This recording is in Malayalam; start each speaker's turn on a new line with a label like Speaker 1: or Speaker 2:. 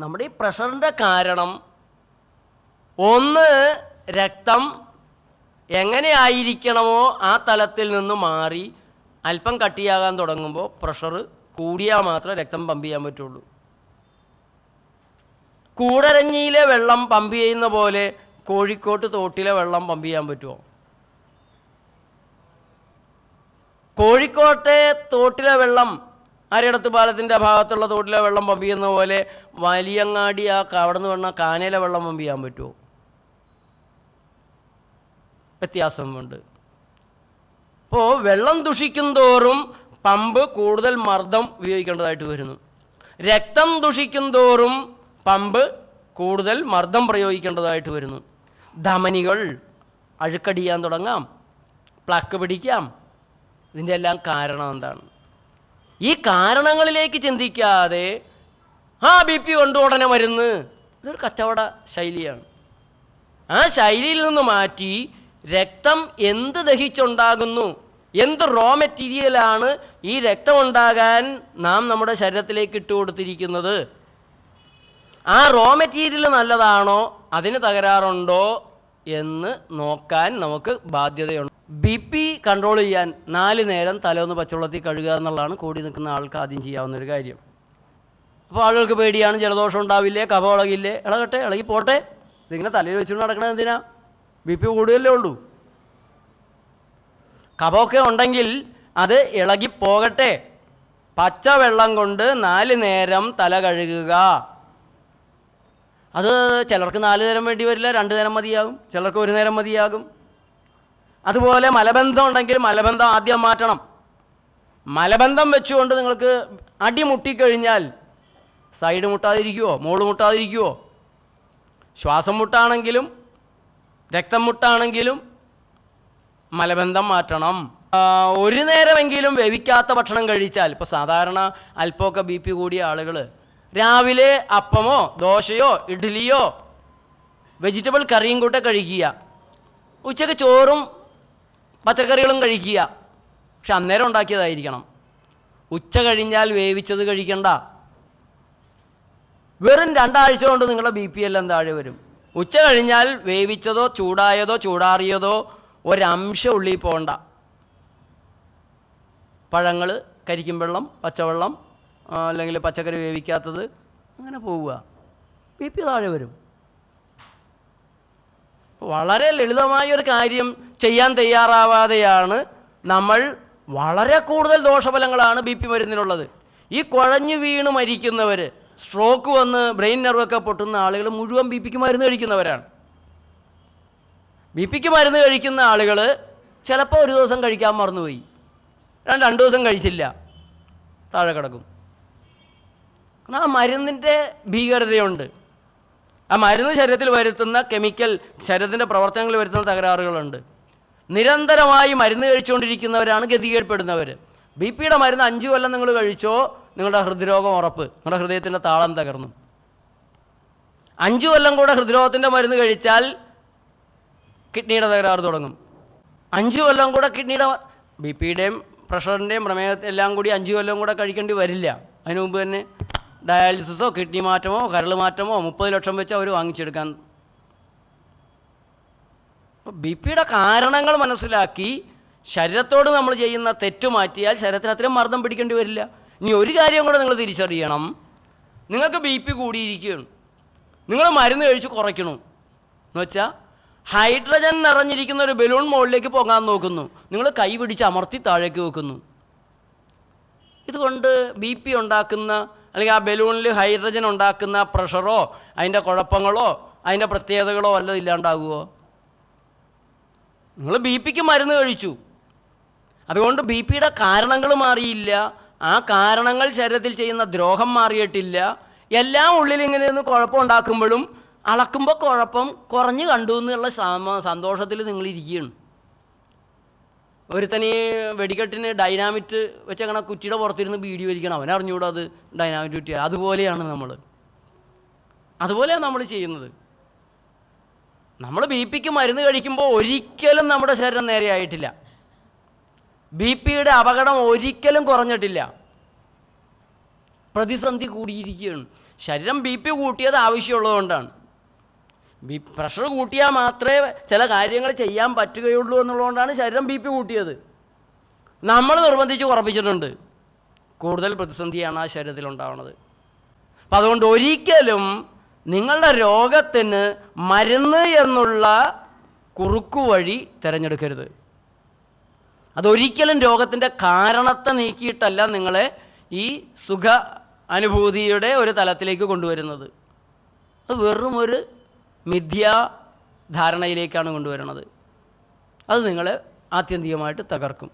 Speaker 1: നമ്മുടെ ഈ പ്രഷറിന്റെ കാരണം. ഒന്ന് രക്തം എങ്ങനെയായിരിക്കണമോ ആ തലത്തിൽ നിന്ന് മാറി അല്പം കട്ടിയാകാൻ തുടങ്ങുമ്പോൾ പ്രഷർ കൂടിയാൽ മാത്രമേ രക്തം പമ്പ് ചെയ്യാൻ പറ്റുള്ളൂ. കൂടരഞ്ഞിയിലെ വെള്ളം പമ്പ് ചെയ്യുന്ന പോലെ കോഴിക്കോട്ട് തോട്ടിലെ വെള്ളം പമ്പ് ചെയ്യാൻ പറ്റുമോ? കോഴിക്കോട്ടെ തോട്ടിലെ വെള്ളം അരിടത്ത് പാലത്തിന്റെ ഭാഗത്തുള്ള തോട്ടിലെ വെള്ളം പമ്പ് ചെയ്യുന്ന പോലെ വലിയങ്ങാടി ആ അവിടെ നിന്ന് വേണ കാനയിലെ വെള്ളം പമ്പ് ചെയ്യാൻ പറ്റുമോ? വ്യത്യാസമുണ്ട്. അപ്പോൾ വെള്ളം ദുഷിക്കും തോറും പമ്പ് കൂടുതൽ മർദ്ദം ഉപയോഗിക്കേണ്ടതായിട്ട് വരുന്നു. രക്തം ദുഷിക്കും തോറും പമ്പ് കൂടുതൽ മർദ്ദം പ്രയോഗിക്കേണ്ടതായിട്ട് വരുന്നു. ധമനികൾ അഴുക്കടിയാൻ തുടങ്ങാം. പ്ലക്ക് പിടിക്കാം. ഇതിന്റെ എല്ലാം കാരണം എന്താണ്? ഈ കാരണങ്ങളിലേക്ക് ചിന്തിക്കാതെ ആ ബി പി കൊണ്ട് ഉടനെ മരുന്ന്. ഇതൊരു കച്ചവട ശൈലിയാണ്. ആ ശൈലിയിൽ നിന്ന് മാറ്റി രക്തം എന്ത് ദഹിച്ചുണ്ടാകുന്നു എന്ത് റോ മെറ്റീരിയലാണ് ഈ രക്തം ഉണ്ടാകാൻ നാം നമ്മുടെ ശരീരത്തിലേക്ക് ഇട്ട് കൊടുത്തിരിക്കുന്നത്? ആ റോ മെറ്റീരിയൽ നല്ലതാണോ അതിന് തകരാറുണ്ടോ എന്ന് നോക്കാൻ നമുക്ക് ബാധ്യതയുണ്ട്. ബി പി കൺട്രോൾ ചെയ്യാൻ നാല് നേരം തലയൊന്ന് പച്ചവെള്ളത്തിൽ കഴുകുക എന്നുള്ളതാണ് കൂടി നിൽക്കുന്ന ആൾക്ക് ആദ്യം ചെയ്യാവുന്ന ഒരു കാര്യം. അപ്പോൾ ആളുകൾക്ക് പേടിയാണ് ജലദോഷം ഉണ്ടാവില്ലേ കഫ ഇളകില്ലേ ഇളകട്ടെ ഇളകി പോട്ടെ. ഇതിങ്ങനെ തലയിൽ വെച്ചുകൊണ്ട് നടക്കണത് എന്തിനാ? ബി പി കൂടുതലേ ഉള്ളൂ. കഫമൊക്കെ ഉണ്ടെങ്കിൽ അത് ഇളകി പോകട്ടെ. പച്ചവെള്ളം കൊണ്ട് നാല് നേരം തല കഴുകുക. അത് ചിലർക്ക് നാല് നേരം വേണ്ടി വരില്ല രണ്ട് നേരം മതിയാകും. ചിലർക്ക് ഒരു നേരം മതിയാകും. അതുപോലെ മലബന്ധം ഉണ്ടെങ്കിൽ മലബന്ധം ആദ്യം മാറ്റണം. മലബന്ധം വെച്ചുകൊണ്ട് നിങ്ങൾക്ക് അടിമുട്ടിക്കഴിഞ്ഞാൽ സൈഡ് മുട്ടാതിരിക്കുമോ മോൾ മുട്ടാതിരിക്കുമോ ശ്വാസം മുട്ടാണെങ്കിലും രക്തം മുട്ടാണെങ്കിലും മലബന്ധം മാറ്റണം. ഒരു നേരമെങ്കിലും വേവിക്കാത്ത ഭക്ഷണം കഴിച്ചാൽ ഇപ്പോൾ സാധാരണ അല്പമൊക്കെ ബി പി കൂടിയ ആളുകൾ രാവിലെ അപ്പമോ ദോശയോ ഇഡ്ഡലിയോ വെജിറ്റബിൾ കറിയും കൂടെ കഴിക്കുക. ഉച്ചയ്ക്ക് ചോറും പച്ചക്കറികളും കഴിക്കുക. പക്ഷെ അന്നേരം ഉണ്ടാക്കിയതായിരിക്കണം. ഉച്ച കഴിഞ്ഞാൽ വേവിച്ചത് കഴിക്കണ്ട. വെറും രണ്ടാഴ്ച കൊണ്ട് നിങ്ങളുടെ ബി പി എല്ലാം താഴെ വരും. ഉച്ച കഴിഞ്ഞാൽ വേവിച്ചതോ ചൂടായതോ ചൂടാറിയതോ ഒരംശം ഉള്ളിൽ പോകണ്ട. പഴങ്ങൾ കരിക്കും വെള്ളം പച്ചവെള്ളം അല്ലെങ്കിൽ പച്ചക്കറി വേവിക്കാത്തത് അങ്ങനെ പോവുക. ബി പി താഴെ വരും. വളരെ ലളിതമായ ഒരു കാര്യം ചെയ്യാൻ തയ്യാറാവാതെയാണ് നമ്മൾ വളരെ കൂടുതൽ ദോഷഫലങ്ങളാണ് ബി പി മരുന്നിനുള്ളത്. ഈ കുഴഞ്ഞു വീണ് മരിക്കുന്നവർ സ്ട്രോക്ക് വന്ന് ബ്രെയിൻ നെർവൊക്കെ പൊട്ടുന്ന ആളുകൾ മുഴുവൻ ബി പിക്ക് മരുന്ന് കഴിക്കുന്നവരാണ്. ബി പിക്ക് മരുന്ന് കഴിക്കുന്ന ആളുകൾ ചിലപ്പോൾ ഒരു ദിവസം കഴിക്കാൻ മറന്നുപോയി. രണ്ട് രണ്ട് ദിവസം കഴിച്ചില്ല. താഴെ കിടക്കും. കാരണം ആ മരുന്നിന്റെ ഭീകരതയുണ്ട്. ആ മരുന്ന് ശരീരത്തിൽ വരുത്തുന്ന കെമിക്കൽ ശരീരത്തിന്റെ പ്രവർത്തനങ്ങളിൽ വരുത്തുന്ന തകരാറുകളുണ്ട്. നിരന്തരമായി മരുന്ന് കഴിച്ചുകൊണ്ടിരിക്കുന്നവരാണ് ഗതികേർപ്പെടുന്നവർ ബി പിയുടെ മരുന്ന് അഞ്ച് കൊല്ലം നിങ്ങൾ കഴിച്ചോ നിങ്ങളുടെ ഹൃദ്രോഗം ഉറപ്പ് നിങ്ങളുടെ ഹൃദയത്തിന്റെ താളം തകർന്നു. അഞ്ചു കൊല്ലം കൂടെ ഹൃദ്രോഗത്തിന്റെ മരുന്ന് കഴിച്ചാൽ കിഡ്നിയുടെ തകരാറ് തുടങ്ങും. അഞ്ചു കൊല്ലം കൂടെ കിഡ്നിയുടെ ബി പിയുടെയും പ്രഷറിന്റെയും പ്രമേഹത്തെല്ലാം കൂടി അഞ്ച് കൊല്ലം കൂടെ കഴിക്കേണ്ടി വരില്ല. അതിനു മുമ്പ് തന്നെ ഡയാലിസിസോ കിഡ്നി മാറ്റമോ കരൾ മാറ്റമോ മുപ്പത് ലക്ഷം വെച്ച് അവർ വാങ്ങിച്ചെടുക്കാൻ. ബി പിയുടെ കാരണങ്ങൾ മനസ്സിലാക്കി ശരീരത്തോട് നമ്മൾ ചെയ്യുന്ന തെറ്റ് മാറ്റിയാൽ ശരീരത്തിന് അത്രയും മർദ്ദം പിടിക്കേണ്ടി വരില്ല. ഇനി ഒരു കാര്യം കൂടെ നിങ്ങൾ തിരിച്ചറിയണം. നിങ്ങൾക്ക് ബി പി കൂടിയിരിക്കുകയാണ്. നിങ്ങൾ മരുന്ന് കഴിച്ച് കുറയ്ക്കണം. എന്ന് വെച്ചാൽ ഹൈഡ്രജൻ നിറഞ്ഞിരിക്കുന്ന ഒരു ബലൂൺ മുകളിലേക്ക് പോകാൻ നോക്കുന്നു. നിങ്ങൾ കൈ പിടിച്ച് അമർത്തി താഴേക്ക് വെക്കുന്നു. ഇതുകൊണ്ട് ബി പി ഉണ്ടാക്കുന്ന അല്ലെങ്കിൽ ആ ബലൂണിൽ ഹൈഡ്രജൻ ഉണ്ടാക്കുന്ന പ്രഷറോ അതിന്റെ കുഴപ്പങ്ങളോ അതിന്റെ പ്രത്യേകതകളോ വല്ലതും ഇല്ലാണ്ടാകുമോ നിങ്ങൾ ബി പിക്ക് മരുന്ന് കഴിച്ചു. അതുകൊണ്ട് ബി പിയുടെ കാരണങ്ങൾ മാറിയില്ല. ആ കാരണങ്ങൾ ശരീരത്തിൽ ചെയ്യുന്ന ദ്രോഹം മാറിയിട്ടില്ല. എല്ലാം ഉള്ളിൽ ഇങ്ങനെ നിന്ന് കുഴപ്പമുണ്ടാക്കുമ്പോഴും അളക്കുമ്പോൾ കുഴപ്പം കുറഞ്ഞു കണ്ടു എന്നുള്ള സന്തോഷത്തിൽ നിങ്ങൾ ഇരിക്കുകയാണ്. ഒരുത്തന് വെടിക്കെട്ടിന് ഡൈനാമിറ്റ് വെച്ച് അങ്ങനെ കുറ്റിയുടെ പുറത്തിരുന്ന് ബീഡി വലിക്കണം. അവൻ അറിഞ്ഞുകൂടാ അത് ഡൈനാമിറ്റ് കുറ്റി അതുപോലെയാണ് നമ്മൾ അതുപോലെയാണ് നമ്മൾ ചെയ്യുന്നത്. നമ്മൾ ബി പിക്ക് മരുന്ന് കഴിക്കുമ്പോൾ ഒരിക്കലും നമ്മുടെ ശരീരം നേരെയായിട്ടില്ല ബി പിയുടെ അപകടം ഒരിക്കലും കുറഞ്ഞിട്ടില്ല. പ്രതിസന്ധി കൂടിയിരിക്കുകയാണ്. ശരീരം ബി പി കൂട്ടിയത് ആവശ്യമുള്ളതുകൊണ്ടാണ്. ബി പ്രഷർ കൂട്ടിയാൽ മാത്രമേ ചില കാര്യങ്ങൾ ചെയ്യാൻ പറ്റുകയുള്ളൂ എന്നുള്ളതുകൊണ്ടാണ് ശരീരം ബി പി കൂട്ടിയത്. നമ്മൾ നിർബന്ധിച്ച് കുറപ്പിച്ചിട്ടുണ്ട് കൂടുതൽ പ്രതിസന്ധിയാണ് ആ ശരീരത്തിൽ ഉണ്ടാവുന്നത്. അപ്പം അതുകൊണ്ട് ഒരിക്കലും നിങ്ങളുടെ രോഗത്തിന് മരുന്ന് എന്നുള്ള കുറുക്കു വഴി തിരഞ്ഞെടുക്കരുത്. അതൊരിക്കലും രോഗത്തിന്റെ കാരണത്തെ നീക്കിയിട്ടല്ല നിങ്ങളെ ഈ സുഖ അനുഭൂതിയുടെ ഒരു തലത്തിലേക്ക് കൊണ്ടുവരുന്നത്. അത് വെറും ഒരു മിഥ്യാ ധാരണയിലേക്കാണ് കൊണ്ടുവരുന്നത് അത് നിങ്ങളെ ആത്യന്തികമായിട്ട് തകർക്കും.